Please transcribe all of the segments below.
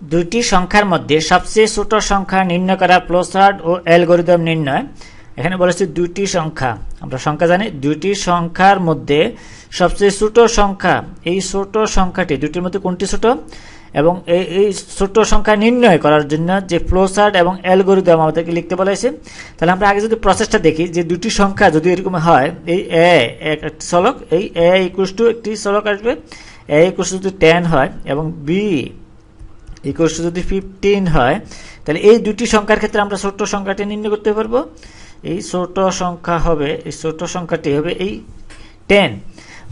দুইটি সংখ্যার মধ্যে সবচেয়ে ছোট সংখ্যা নির্ণয় করা প্লোসার্ড ও অ্যালগোরিদম নির্ণয়। এখানে বলেছে দুইটি সংখ্যা। আমরা সংখ্যা জানি। দুইটি সংখ্যার মধ্যে সবচেয়ে ছোট সংখ্যা, এই ছোট সংখ্যাটি দুটির মধ্যে কোনটি ছোট? এবং এই এই ছোট সংখ্যা নির্ণয় করার জন্য যে ফ্লোচার্ট এবং অ্যালগোরিদম আমাদেরকে লিখতে বলা হয়েছে তাহলে আমরা আগে যদি প্রসেসটা দেখি, যে দুটি সংখ্যা যদি এরকম হয়, এই এ এক একটি চলক, এই এ ইকুয়াস টু একটি চলক আসবে, এ ইকুয়াস যদি টেন হয় এবং বি ইকুয়াস টু যদি ফিফটিন হয়, তাহলে এই দুটি সংখ্যার ক্ষেত্রে আমরা ছোট সংখ্যাটি নির্ণয় করতে পারব। এই ছোট সংখ্যা হবে, এই ছোট সংখ্যাটি হবে এই টেন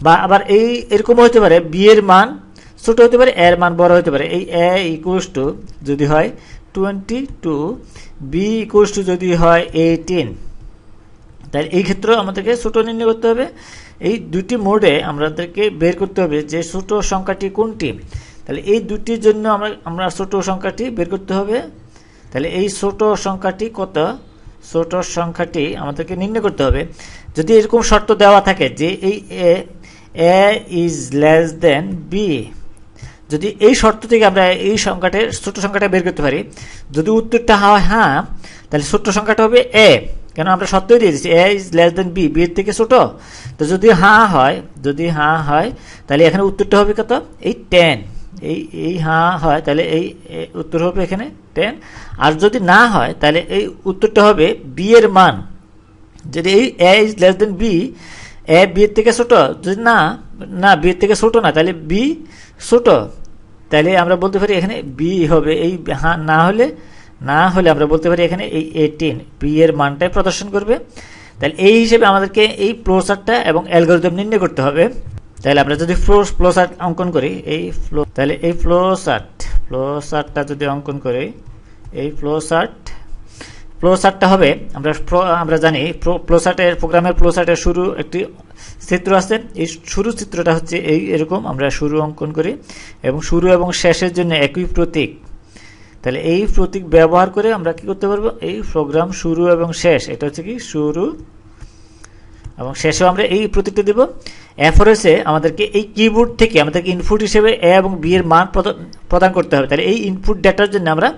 বা আবার এই এরকম হতে পারে বি এর মান ছোট হতে পারে এর মান বড় হতে পারে। এই এ ইকুয়াস টু যদি হয় twenty two B equals two যদি হয় এইটিন তাহলে এই ক্ষেত্রেও আমাদেরকে ছোট নির্ণয় করতে হবে। এই দুটি মোডে আমাদেরকে বের করতে হবে যে ছোট সংখ্যাটি কোনটি। তাহলে এই দুটির জন্য আমরা আমরা ছোট সংখ্যাটি বের করতে হবে। তাহলে এই ছোট সংখ্যাটি কত? ছোট সংখ্যাটি আমাদেরকে নির্ণয় করতে হবে। যদি এরকম শর্ত দেওয়া থাকে যে এই A A is less than B যদি এই শর্ত থেকে আমরা এই সংখ্যাটা ছোট সংখ্যাটা বের করতে পারি, যদি উত্তরটা হয় হ্যাঁ তাহলে ছোট সংখ্যাটা হবে এ। কেন আমরা সত্যই দিয়ে দিচ্ছি A is less than B B এর থেকে ছোট। তো যদি হ্যাঁ হয়, যদি হ্যাঁ হয়, তাহলে এখানে উত্তরটা হবে কত? এই টেন এই এই হ্যাঁ হয়, তাহলে এই উত্তর হবে এখানে টেন আর যদি না হয়, তাহলে এই উত্তরটা হবে বি এর মান। যদি এই A is less than B A B এর থেকে ছোট, যদি না না বি এর থেকে ছোট না, তাহলে বি ছোট। তাহলে আমরা বলতে পারি এখানে বি হবে এই হ্যাঁ না হলে না হলে আমরা বলতে পারি এখানে এই এইটিন বি এর মানটাই প্রদর্শন করবে। তাহলে এই হিসেবে আমাদেরকে এই ফ্লোচার্টটা এবং অ্যালগোরিদম নির্ণয় করতে হবে। তাহলে আমরা যদি ফ্লো ফ্লোচার্ট অঙ্কন করি, এই ফ্লো তাহলে এই ফ্লোচার্ট ফ্লোচার্টটা যদি অঙ্কন করি, এই ফ্লোচার্ট ফ্লোচার্টটা হবে, আমরা আমরা জানি ফ্লোচার্টের প্রোগ্রামের ফ্লোচার্টের শুরু একটি চিত্র আছে। এই শুরু চিত্রটা হচ্ছে এই এরকম, আমরা শুরু অঙ্কন করি এবং শুরু এবং শেষের জন্য একই প্রতীক। তাহলে এই প্রতীক ব্যবহার করে আমরা কি করতে পারব? এই প্রোগ্রাম শুরু এবং শেষ, এটা হচ্ছে কি শুরু এবং শেষেও আমরা এই প্রতীকটা দেব। এফরএসে আমাদেরকে এই কিবোর্ড থেকে আমাদেরকে ইনপুট হিসেবে এ এবং বি এর মান প্রদান করতে হবে। তাহলে এই ইনপুট ডেটার জন্য আমরা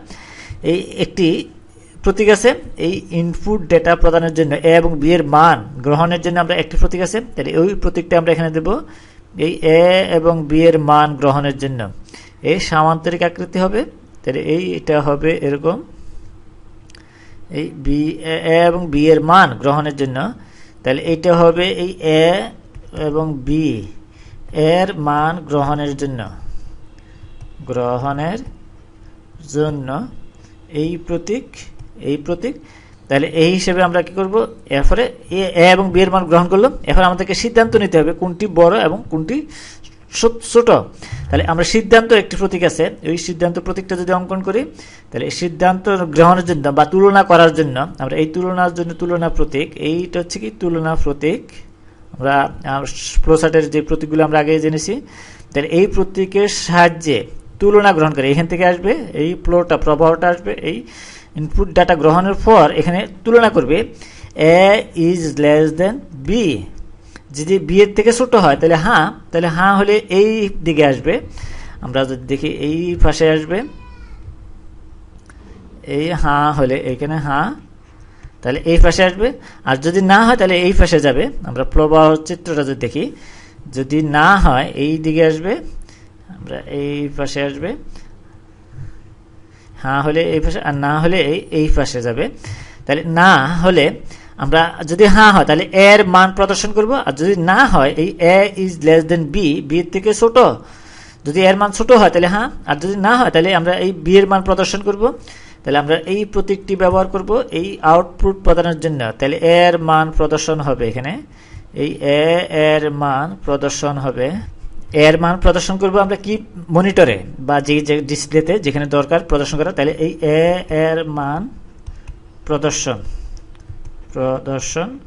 এই একটি প্রতীক আছে। এই ইনপুট ডেটা প্রদানের জন্য এ এবং বি এর মান গ্রহণের জন্য আমরা একটি প্রতীক আছে। তাহলে ওই প্রতীকটা আমরা এখানে দেব। এই এ এবং বি এর মান গ্রহণের জন্য। এই সামান্তরিক আকৃতি হবে। তাহলে এই এটা হবে এরকম। এই বি এ এবং বি এর মান গ্রহণের জন্য। তাহলে এইটা হবে এই এ এবং বি এর মান গ্রহণের জন্য। গ্রহণের জন্য এই প্রতীক এই প্রতীক। তাহলে এই হিসেবে আমরা কি করব? এরপরে এ এবং বি এর মান গ্রহণ করলাম। এরপর আমাদেরকে সিদ্ধান্ত নিতে হবে কোনটি বড় এবং কোনটি ছোট। তাহলে আমরা সিদ্ধান্ত একটি প্রতীক আছে। ওই সিদ্ধান্ত প্রতীকটা যদি অঙ্কন করি, তাহলে সিদ্ধান্ত গ্রহণের জন্য বা তুলনা করার জন্য, আমরা এই তুলনার জন্য তুলনা প্রতীক, এইটা হচ্ছে কি তুলনা প্রতীক। আমরা প্রোসাটের যে প্রতীকগুলো আমরা আগে জেনেছি, তাহলে এই প্রতীকের সাহায্যে তুলনা গ্রহণ করে, এখান থেকে আসবে, এই ফ্লোটা প্রবাহটা আসবে, এই ইনপুট ডাটা গ্রহণের পর এখানে তুলনা করবে A is less than B যদি বি এর থেকে ছোট হয়, তাহলে হ্যাঁ তাহলে হ্যাঁ হলে এই দিকে আসবে, আমরা যদি দেখি এই পাশে আসবে, এই হাঁ হলে, এখানে হাঁ তাহলে এই পাশে আসবে। আর যদি না হয়, তাহলে এই পাশে যাবে। আমরা প্রবাহ চিত্রটা যদি দেখি, যদি না হয়, এই দিকে আসবে। আমরা এই পাশে আসবে। হ্যাঁ হলে এই পাশে, আর না হলে এই এই পাশে যাবে। তাহলে না হলে আমরা যদি হ্যাঁ হয়, তাহলে এর মান প্রদর্শন করব। আর যদি না হয়, এই A is less than B B এর থেকে ছোট। যদি এর মান ছোট হয়, তাহলে হ্যাঁ আর যদি না হয়, তাহলে আমরা এই বি এর মান প্রদর্শন করব। তাহলে আমরা এই প্রতীকটি ব্যবহার করব, এই আউটপুট প্রদানের জন্য। তাহলে এর মান প্রদর্শন হবে এখানে। এই এ, এর মান প্রদর্শন হবে। এর মান প্রদর্শন করব আমরা কি? মনিটরে বা যে যে ডিসপ্লেতে যেখানে দরকার প্রদর্শন করা। তাহলে এই এ, এর মান প্রদর্শন। প্রদর্শন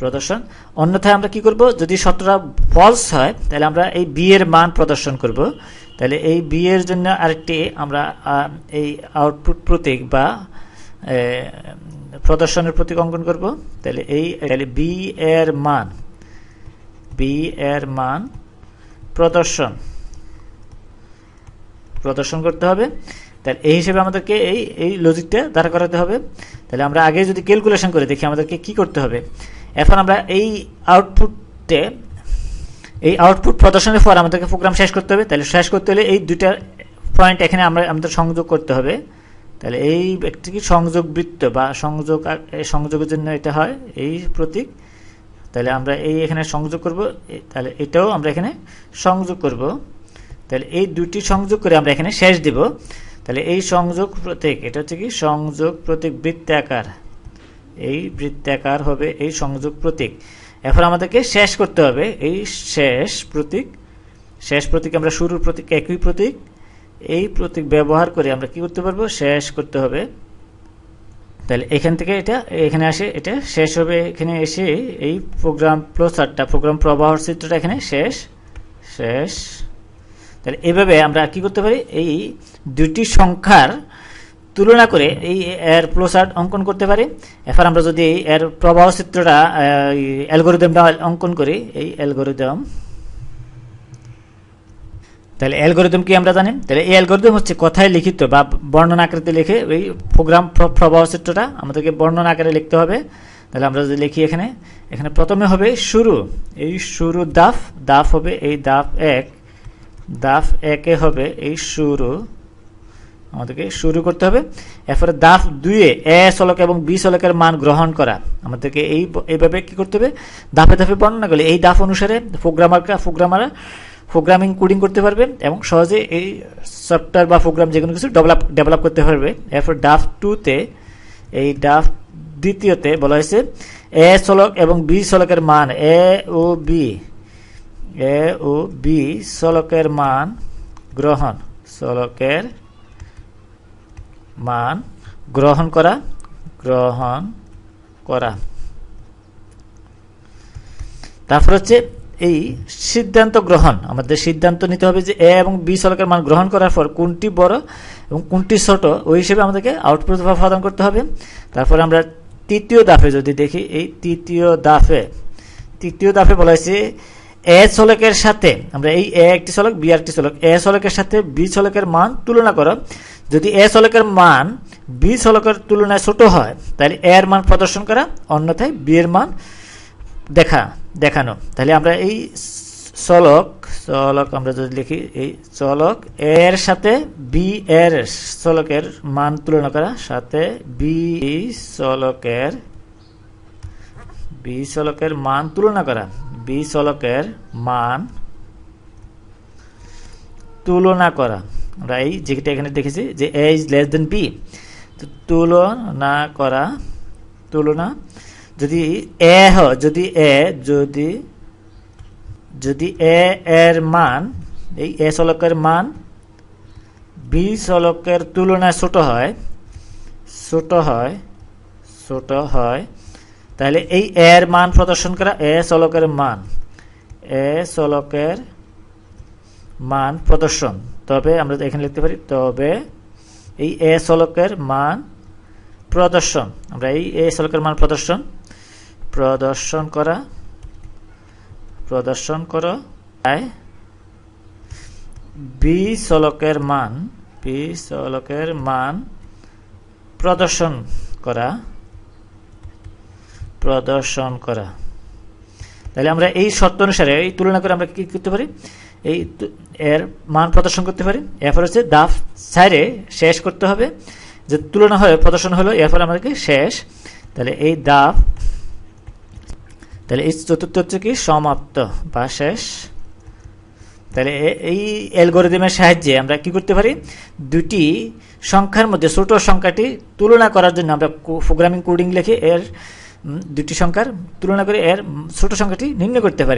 প্রদর্শন। অন্যথায় আমরা কি করব? যদি শতটা ফলস হয়, তাহলে আমরা এই বি এর মান প্রদর্শন করব। তাহলে এই বি এর জন্য আরেকটি আমরা এই আউটপুট প্রতীক বা প্রদর্শনের প্রতীক অঙ্কন করব। তাহলে এই, তাহলে বি এর মান বি এর মান প্রদর্শন। প্রদর্শন করতে হবে। তাহলে এই হিসেবে আমাদেরকে এই এই লজিকটা দাঁড়া করাতে হবে। তাহলে আমরা আগে যদি ক্যালকুলেশন করে, দেখি আমাদেরকে কি করতে হবে। এখন আমরা এই আউটপুটে এই আউটপুট প্রদর্শনের পর আমাদেরকে প্রোগ্রাম শেষ করতে হবে। তাহলে শেষ করতে হলে এই দুইটা পয়েন্ট এখানে আমরা, আমাদের সংযোগ করতে হবে। তাহলে এই একটি কি? সংযোগ বৃত্ত বা সংযোগ সংযোগের জন্য এটা হয়, এই প্রতীক। তাহলে আমরা এই এখানে সংযোগ করব। তাহলে এটাও আমরা এখানে সংযোগ করব। তাহলে এই দুটি সংযোগ করে আমরা এখানে শেষ দিব। তাহলে এই সংযোগ প্রতীক, এটা হচ্ছে কি? সংযোগ প্রতীক বৃত্তাকার। এই বৃত্তাকার হবে এই সংযোগ প্রতীক। এখন আমাদেরকে শেষ করতে হবে। এই শেষ প্রতীক শেষ প্রতীক আমরা শুরুর প্রতীক, একই প্রতীক। এই প্রতীক ব্যবহার করে আমরা কি করতে পারব? শেষ করতে হবে। তাহলে এখান থেকে এটা, এখানে আসে, এটা শেষ হবে। এখানে এসে এই প্রোগ্রাম প্রসারটা প্রোগ্রাম প্রবাহ চিত্রটা এখানে শেষ শেষ। তাহলে এভাবে আমরা কি করতে পারি? এই দুটি সংখ্যার তুলনা করে এই এর প্লোসার্ট অঙ্কন করতে পারি। এরপর আমরা যদি এর প্রবাহ চিত্রটা অ্যালগোরিদমটা অঙ্কন করি, এই অ্যালগোরিদম। তাহলে অ্যালগোরিদম কি আমরা জানি? তাহলে এই অ্যালগোরিদম হচ্ছে কথায় লিখিত বা বর্ণনা আকারে লিখে এই প্রোগ্রাম প্র- প্রবাহ চিত্রটা আমাদেরকে বর্ণনা আকারে লিখতে হবে। তাহলে আমরা যদি লিখি এখানে এখানে প্রথমে হবে শুরু। এই শুরু দাফ দাফ হবে এই দাফ এক, দাফ একে হবে এই শুরু। আমাদেরকে শুরু করতে হবে। এরপরে দাফ দুইয়ে এ চলক এবং বি চলকের মান গ্রহণ করা। আমাদেরকে এই এইভাবে কি করতে হবে? দাফে দাফে বর্ণনা করলে এই দাফ অনুসারে প্রোগ্রামার প্রোগ্রামাররা প্রোগ্রামিং কোডিং করতে পারবে এবং সহজে এই সফটওয়্যার বা প্রোগ্রাম যে কোনো কিছু ডেভেলপ ডেভেলপ করতে পারবে। এরপর ডাফ টুতে এই ডাফ দ্বিতীয়তে বলা হয়েছে এ চলক এবং বি চলকের মান, এ ও বি, এ ও বি চলকের মান গ্রহণ। চলকের মান গ্রহণ করা গ্রহণ করা। তারপর হচ্ছে এই সিদ্ধান্ত গ্রহণ। আমাদের সিদ্ধান্ত নিতে হবে যে এ এবং বি চলকের মান গ্রহণ করার পর কোনটি বড় এবং কোনটি ছোট, ওই হিসেবে আমাদেরকে আউটপুট প্রদান করতে হবে। তারপরে আমরা তৃতীয় দাফে যদি দেখি, এই তৃতীয় দাফে তৃতীয় দাফে বলা হয়েছে এ চলকের সাথে, আমরা এই এ একটি চলক বি একটি চলক এ চলকের সাথে বি চলকের মান তুলনা করো। যদি এ চলকের মান বি চলকের তুলনায় ছোট হয়, তাহলে এ এর মান প্রদর্শন করা, অন্যথায় বি এর মান দেখা, দেখানো। তাহলে আমরা এই চলক চলক আমরা যদি লিখি, এই চলক এর সাথে বি এর চলকের মান তুলনা করা, সাথে বি চলকের বি চলকের মান তুলনা করা, বি চলকের মান তুলনা করা। আমরা এই যেটা এখানে দেখেছি যে A is less than B তুলনা করা, তুলনা, যদি এ হয়, যদি এ যদি যদি এ এর মান, এই এ চলকের মান বি চলকের তুলনায় ছোট হয় ছোট হয় ছোট হয়, তাহলে এই এর মান প্রদর্শন করা এ চলকের মান এ চলকের মান প্রদর্শন। তবে আমরা এখানে লিখতে পারি, তবে এই এ চলকের মান প্রদর্শন, আমরা এই এ চলকের মান প্রদর্শন প্রদর্শন করা, প্রদর্শন করো বি চলকের মান বি চলকের মান প্রদর্শন করা প্রদর্শন করা। তাহলে আমরা এই শর্ত অনুসারে এই তুলনা করে আমরা কি করতে পারি? এই এর মান প্রদর্শন করতে পারি। এরপর হচ্ছে দাফ সাইডে শেষ করতে হবে। যে তুলনা হয়ে প্রদর্শন হলো, এরপর আমাদেরকে শেষ। তাহলে এই দাফ, তাহলে এই চতুর্থ হচ্ছে কি? সমাপ্ত বা শেষ। তাহলে এই অ্যালগোরিদমের সাহায্যে আমরা কি করতে পারি? দুটি সংখ্যার মধ্যে, ছোট সংখ্যাটি তুলনা করার জন্য আমরা প্রোগ্রামিং কোডিং লিখে এর দুটি সংখ্যার তুলনা করে এর, ছোট সংখ্যাটি নির্ণয় করতে পারি।